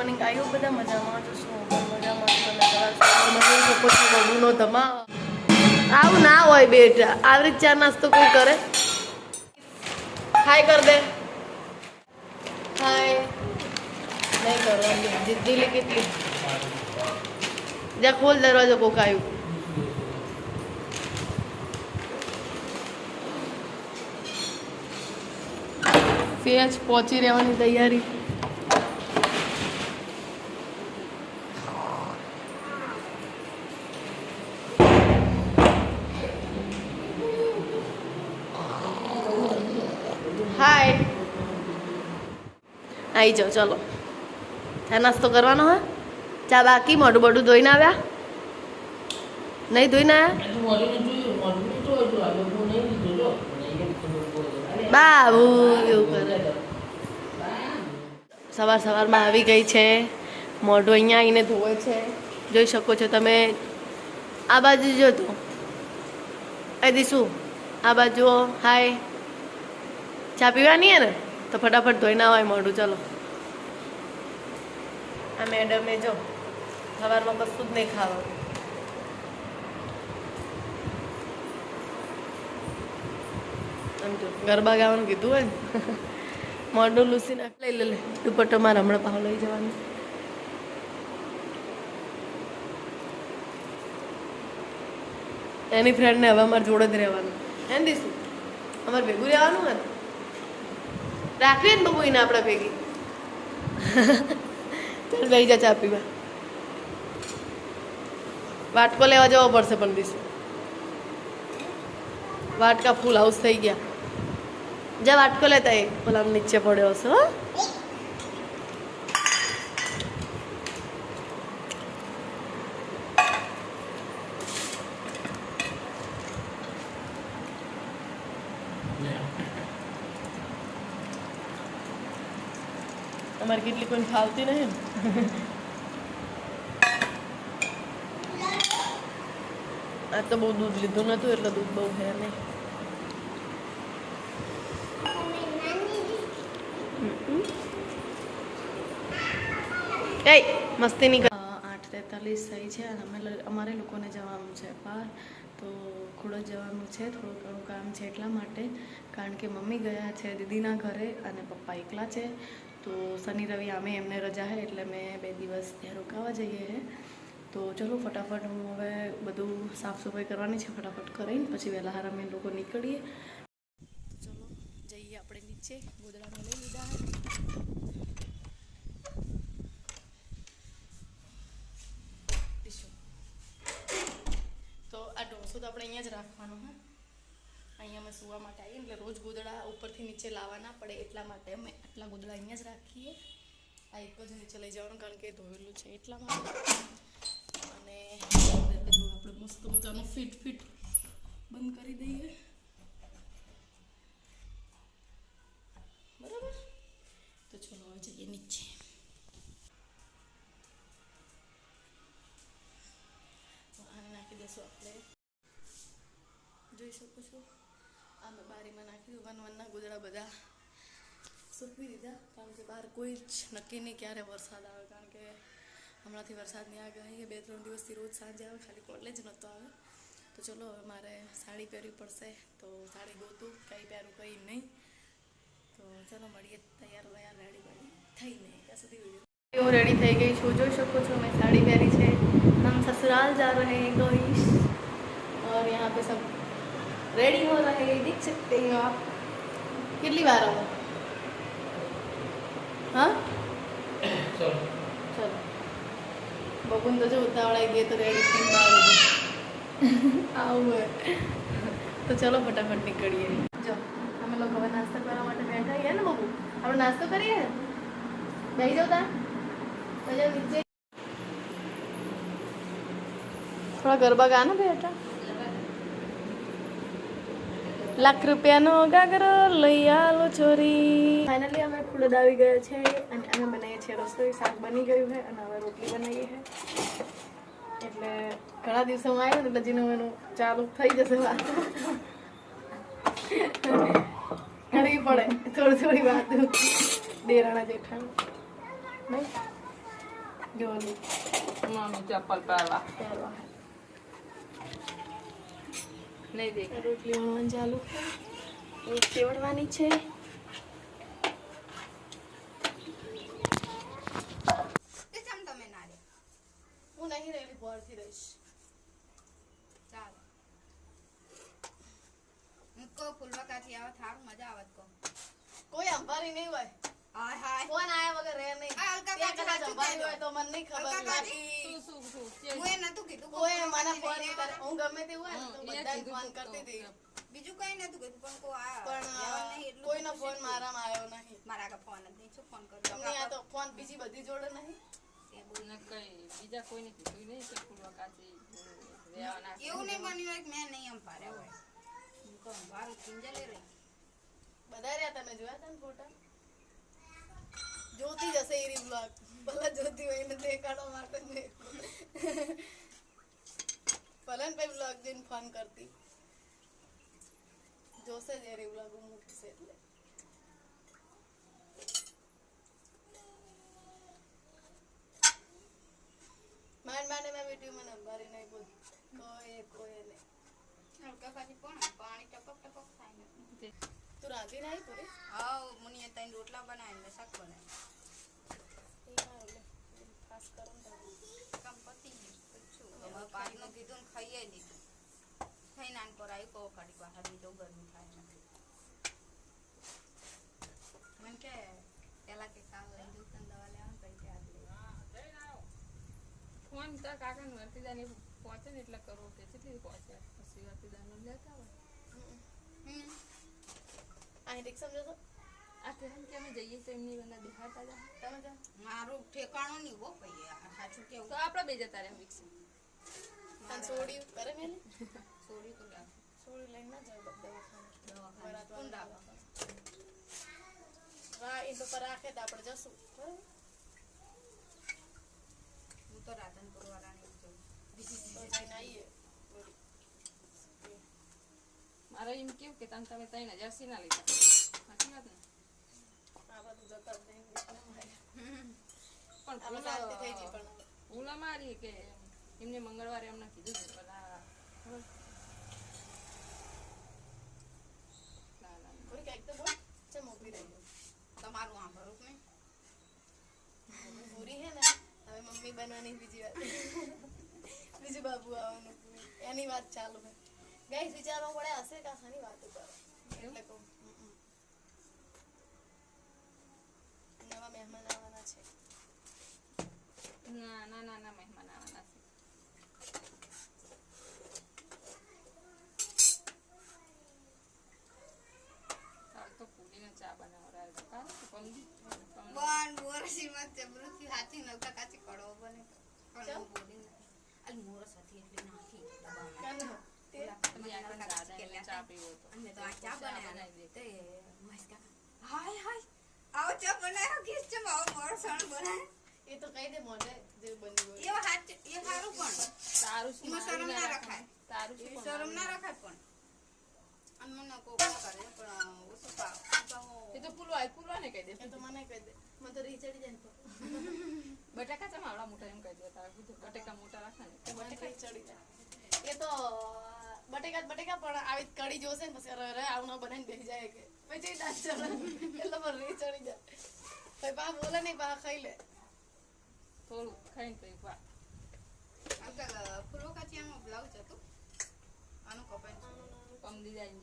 Morning આવ્યો બધા મજામાં જો શું મજામાં બબુનો ધમા આવું ના હોય બેટા આવી રીતે ચા નાસ્તો કોઈ કરે? હાય કર દે. હાય નહીં કરવાની જીદ્દીલી કેટલી? જ્યાં ખોલ દરવાજો કોક આવ્યું ફેજ પહોંચી રહેવાની તૈયારી હાય આવી જાઓ, ચલો. ચા નાસ્તો કરવાનો હા. ચા બાકી, મોઢું મોઢું ધોઈને આવ્યા? નહીં ધોઈને આવ્યા? બાબુ, એવું કરે. સવાર સવારમાં આવી ગઈ છે. મોઢું અહીંયા આવીને ધોવે છે. જોઈ શકો છો તમે. આ બાજુ જો તો. એ દીશું આ બાજુ હાય. ચા પીવાની હે ને? તો ફટાફટ ધોઈ ના હોય મોઢું, ચલો. આ મેડમે જો, સવારમાં કશું જ નહીં ખાવાનું સમજો ગરબા ગાવાનું કીધું હોય ને, મોઢું લૂસી નાખ, લઈ લે લે. દુપટ્ટો મારે હમણાં પાવ લઈ જવાનું. એની ફ્રેન્ડને હવે અમારે જોડે જ રહેવાનું. એમ દીશું અમારે ભેગું રહેવાનું હોય ને? રાખીએ ને બબુ એને આપણે ભેગી. ચાલ લઈ જા ચા પીવા. વાટકો લેવા જવો પડશે પણ દિવસે. વાટકા ફૂલ હાઉસ થઈ ગયા. જા વાટકો લેતા એ ઓલા નીચે પડ્યો હશે, હો. અમારે કેટલી કોઈ ફાવતી નહીં આ તો બહુ દૂધ લીધું નતું એટલે દૂધ બહુ હે નહીં. એ મસ્તી નહીં કર આઠ તેતાલીસ થઈ છે અને અમે અમારે લોકોને જવાનું છે બહાર. તો ખોડો જવાનું છે થોડું ઘણું કામ છે એટલા માટે. કારણ કે મમ્મી ગયા છે દીદીના ઘરે અને પપ્પા એકલા છે. તો શનિ રવિ આમે એમને રજા છે એટલે મેં બે દિવસ ત્યાં રોકાવા જઈએ તો ચલો ફટાફટ હું હવે બધું સાફ સફાઈ કરવાની છે, ફટાફટ કરીને પછી વહેલા હાર અમે લોકો નીકળીએ. ચલો, જઈએ આપણે નીચે ગોદડાને લઈ લીધા તો આ ઢોસો તો આપણે અહીંયા જ રાખવાનો હા. અહીંયા અમે સુવા માટે આવીએ એટલે રોજ ગોદડા ઉપરથી નીચે લાવવાના પડે એટલા માટે અમે આટલા ગોદડા અહીંયા જ રાખીએ. આ એક જ નીચે લઈ જવાનું કારણ કે ધોયેલું છે એટલા માટે. અને આપણે મસ્ત મજાનું ફિટ ફિટ બંધ કરી દઈએ. બરાબર? તો ચલો હવે જઈએ નીચે. આને નાખી દઈશું આપણે. જોઈ શકો છો? આ મેં બારીમાં નાખી દીધું વન વનના ગોદડા બધા સૂકવી દીધા કારણ કે બહાર કોઈ જ નક્કી નહીં ક્યારે વરસાદ આવે કારણ કે હમણાંથી વરસાદની આગાહી બે ત્રણ દિવસથી રોજ સાંજે આવે ખાલી કોલેજ નહોતો આવે તો ચલો હવે મારે સાડી પહેરવી પડશે તો સાડી ગોતું કંઈ પહેરું કંઈ નહીં તો ચલો મળીએ તૈયાર વૈયાર રેડી બડી થઈ નહીં ત્યાં સુધી વિડીયો હું રેડી થઈ ગઈ છું જોઈ શકો છો મેં સાડી પહેરી છે हम ससुराल जा रहे हैं गोईश और यहाँ पे सब रेडी हो रहे हैं देख सकते हैं आप કેટલી વાર આવો હા ચલો બબુન તો જો ઉતાવળાઈ ગઈ તો રેડી થઈને બહાર ઊભી. આવું હોય તો ચલો ફટાફટ નીકળીએ જો અમે લોકો હવે નાસ્તો કરવા માટે બેઠા છીએ ને બબુ આપણે નાસ્તો કરીએ બેસી જાવ તા પછી નીચે થોડા ગરબા ગાના બેટા લાખ રૂપિયાનો ગાગરો લઈ આલો છોરી ફાઇનલી અમે ખુલદ આવી ગયા છે અને અમે બનાવીએ છીએ રસોઈ. શાક બની ગયું છે અને હવે રોટલી બનાવીએ છે. એટલે ઘણા દિવસોમાં આવ્યું ને એટલે જીનું એનું ચાલુ થઈ જશે વાત. ઘણી પડે. થોડી થોડી વાત. દેરાણા જેઠાણ. નહીં? જોવાની. મમ્મી ચપ્પલ પહેરવા. પહેરવા. નહીં દેખ રોટલી વણવાનું ચાલુ રોટલી છે? તમે ના રે? હું નહીં રહેલી બહારથી રહીશ. ચાલો. હું કહું ફૂલવા કાચી આવે થારું મજા આવત કહું. કોઈ અંબારી નહીં હોય. હાય હાય. ફોન આયા વગર રહે નહીં. અલકા ત્યાં કદાચ કાચું અંબારી કહેજો. હોય તો મને નહીં ખબર બાકી શું શું શું હું એ નતું કીધું કોઈ મને ફોન કરે. હું ગમે તે હોય તો બધાને ફોન કરતી હતી. બીજું કઈ નતું કીધું પણ કોઈ આ પણ લેવલ નહીં એટલું કોઈનો ફોન મારામાં આવ્યો નહીં. મારા આગળ ફોન જ નહીં શું ફોન કર્યો તમને આ તો ફોન બીજી બધી જોડે નહીં? એ બોલ. કઈ બીજા કોઈને કીધું નહીં કે ફૂલવા કાચી એવું નહીં બન્યું મેં નહીં અંપાર્યા હોય. હું તો અંભારું કિંજલે રહી. બધા રહ્યા તમે જોયા હતા ને ફોટા જોતી જશે એ રી બ્લોગ ભલે જોતી હોય એને દેખાડવા માટે જ નહીં ભલે ને પછી બ્લોગ જોઈને ફોન કરતી જોશે જ એ રી બ્લોગ હું મૂકશે એટલે માંડ માંડ મેં વીડિયો મને અંબારી નહીં બોલ કોઈ કોઈ નહીં હલકા કાચી પણ પાણી ટપક ટપક થાય ને તું રાંધી નાઈ પૂરી? હા મને ત્યાં રોટલા બનાવીને ને શાક બનાવી. ખાસ કરું. કંપતિ પૂછું હવે પાણીનું કીધું ને ખાઈએ લીધું ખાઈ નાન પર આવી કહો કાઢી બહાર લીધો ગરમી થાય મને કે પેલા કે કામ લઈ જવું દવા લેવાનું પછી આજ ફોન તાર કાકાને વર્તીદાની પહોંચે ને એટલે કરવો કે કેટલી પહોંચે? પછી વર્તીદાનું લેતા હોય. હમ. અહીં તમે જાઓ. મારું ઠેકાણું નહીં હો ભાઈ સાચું તો આપણે બે જતા રહ્યા વિકસી તને સોડી કરે મેલી છોડી તો સોડી લઈને ના જાવ દવાખાને. દવાખાને? હા એ તો પર તો આપણે જશું. બરાબર? હું તો રાધનપુર વાળાને જ જોઉં જઈને આવીએ. મારે એમ કેવું કે તમે તમે ત્રણ હજાર સીના લીધા સાચી વાત ને બધું. પણ ભૂલ અમારી કે એમને મંગળવારે એમને કીધું હતું ગઈ. તમારું આંભરું નહીં? પૂરી હે ને હવે મમ્મી બનવાની બીજી વાત બીજું બાબુ આવવાનું એની વાત ચાલુ હે ગાઈસ વિચારવા પડે હશે કે ખાની વાતો કરો એટલે કહું. નવા મહેમાન આવવાના છે ના ના ના ના મહેમાન આવવાના છે તો પૂરીને ચા બનાવડાવે તો કાં? તો પમદી? પમદી. પણ હાથી નવકા કાચી કડવો બને પણ બોલી નથી અલ મોરસ હતી એટલે નાખી ડબ્બામાં. કાનો? તે પેલા તમે આ નવકા પણ કાચી દાદાને કે ચા પીવો તો. અને તો આ ચા ચા બનાવી બનાવી દે. તે હાય હાય આવો ચા બનાવ્યો કે ચમ આવો મોરસણ બનાવે એ તો કહી દે મોઢે જે બન્યું હોય એવો હાથ એ સારું પણ તારું શું શરમ ના ના રખાય? રખાય. શું શરમ ના ના રખાય પણ અને મને કોક કરે પણ ઓછું ભાવ એ તો પૂરવા પૂરવા ને કહી દે એ તો મને કહી દે મને તો રીચડી જાય ને તો બટાકા ચમ આવડા મોટા એમ કહી દે તારે બટાકા મોટા રાખે ને તો મને બટાકા રીચડી જાય એ તો બટેકા બટેકા પણ આવી કડી જોશે ને પછી અરે આવું ન બનાવીને બેસી જાય કે. પછી દાંત ચડે એટલે પણ રે ચડી જાય. પછી પા બોલે નહીં પા ખાઈ લે. થોડું ખાઈને પછી વા અંકલ ફૂલો આમાં બ્લાઉઝ હતું? આનું કપાઈ કમ જાય ને